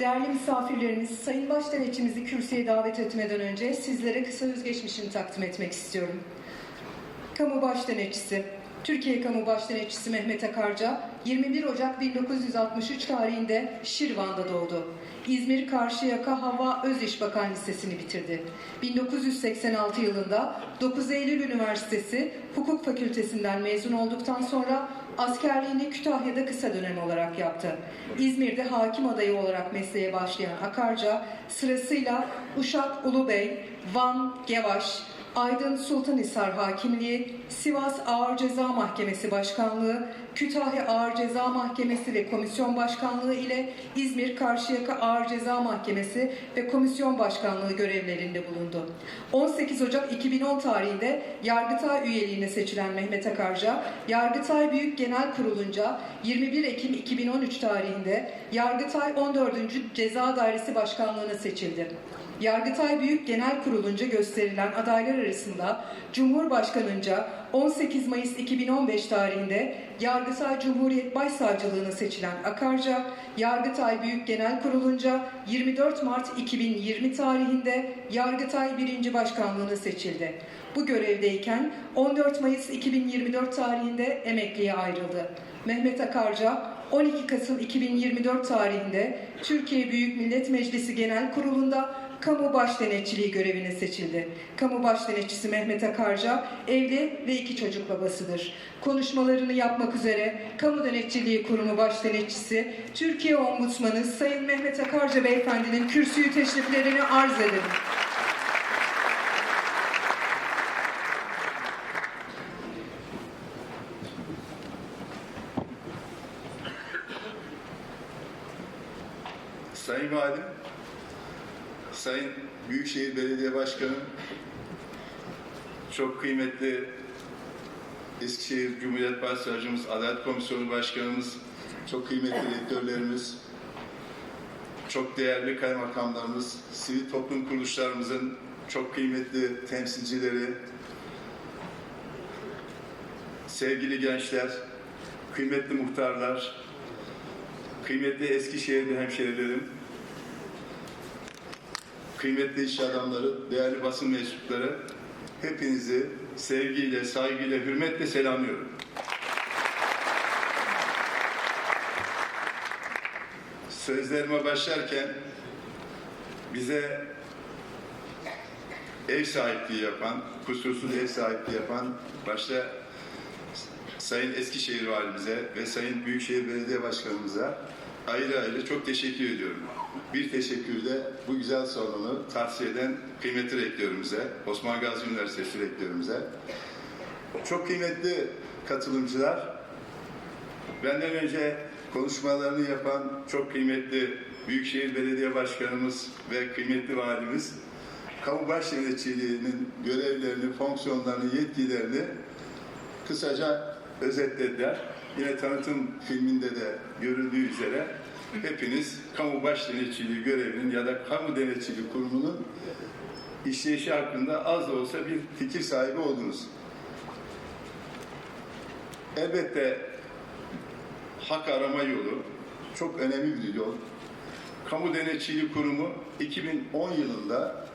Değerli misafirlerimiz, Sayın Başdenetçimizi kürsüye davet etmeden önce sizlere kısa özgeçmişini takdim etmek istiyorum. Kamu Başdenetçisi Türkiye Kamu Başdenetçisi Mehmet Akarca 21 Ocak 1963 tarihinde Şirvan'da doğdu. İzmir Karşıyaka Hava Öz Bakan Lisesi'ni bitirdi. 1986 yılında 9 Eylül Üniversitesi Hukuk Fakültesinden mezun olduktan sonra askerliğini Kütahya'da kısa dönem olarak yaptı. İzmir'de hakim adayı olarak mesleğe başlayan Akarca sırasıyla Uşak Ulubey, Van Gevaş, Aydın Sultanhisar Hakimliği, Sivas Ağır Ceza Mahkemesi Başkanlığı, Kütahya Ağır Ceza Mahkemesi ve Komisyon Başkanlığı ile İzmir Karşıyaka Ağır Ceza Mahkemesi ve Komisyon Başkanlığı görevlerinde bulundu. 18 Ocak 2010 tarihinde Yargıtay üyeliğine seçilen Mehmet Akarca, Yargıtay Büyük Genel Kurulu'nca 21 Ekim 2013 tarihinde Yargıtay 14. Ceza Dairesi Başkanlığı'na seçildi. Yargıtay Büyük Genel Kurulu'nca gösterilen adaylar arasında Cumhurbaşkanınca 18 Mayıs 2015 tarihinde Yargıtay Cumhuriyet Başsavcılığına seçilen Akarca, Yargıtay Büyük Genel Kurulu'nca 24 Mart 2020 tarihinde Yargıtay 1. Başkanlığına seçildi. Bu görevdeyken 14 Mayıs 2024 tarihinde emekliye ayrıldı. Mehmet Akarca 12 Kasım 2024 tarihinde Türkiye Büyük Millet Meclisi Genel Kurulu'nda kamu başdenetçiliği görevine seçildi. Kamu başdenetçisi Mehmet Akarca evli ve iki çocuk babasıdır. Konuşmalarını yapmak üzere Kamu Denetçiliği Kurumu Başdenetçisi Türkiye Ombudsmanı Sayın Mehmet Akarca Beyefendinin kürsüyü teşriflerini arz ederim. Sayın Valim, Sayın Büyükşehir Belediye Başkanı, çok kıymetli Eskişehir Cumhuriyet Başsavcımız, Adalet Komisyonu Başkanımız, çok kıymetli rektörlerimiz, çok değerli kaymakamlarımız, sivil toplum kuruluşlarımızın çok kıymetli temsilcileri, sevgili gençler, kıymetli muhtarlar, kıymetli Eskişehirli hemşerilerim, kıymetli iş adamları, değerli basın mensupları, hepinizi sevgiyle, saygıyla, hürmetle selamlıyorum. Sözlerime başlarken bize ev sahipliği yapan, kusursuz ev sahipliği yapan başta Sayın Eskişehir Valimize ve Sayın Büyükşehir Belediye Başkanımıza ayrı ayrı çok teşekkür ediyorum. Bir teşekkür de bu güzel salonu tavsiye eden kıymetli rektörümüze, Osman Gazi Üniversitesi rektörümüze. Çok kıymetli katılımcılar, benden önce konuşmalarını yapan çok kıymetli Büyükşehir Belediye Başkanımız ve kıymetli valimiz, kamu baş yöneticiliğinin görevlerini, fonksiyonlarını, yetkilerini kısaca özetlediler. Yine tanıtım filminde de görüldüğü üzere hepiniz kamu baş denetçiliği görevinin ya da kamu denetçiliği kurumunun işleyişi hakkında az da olsa bir fikir sahibi oldunuz. Elbette hak arama yolu çok önemli bir yol. Kamu Denetçiliği Kurumu 2010 yılında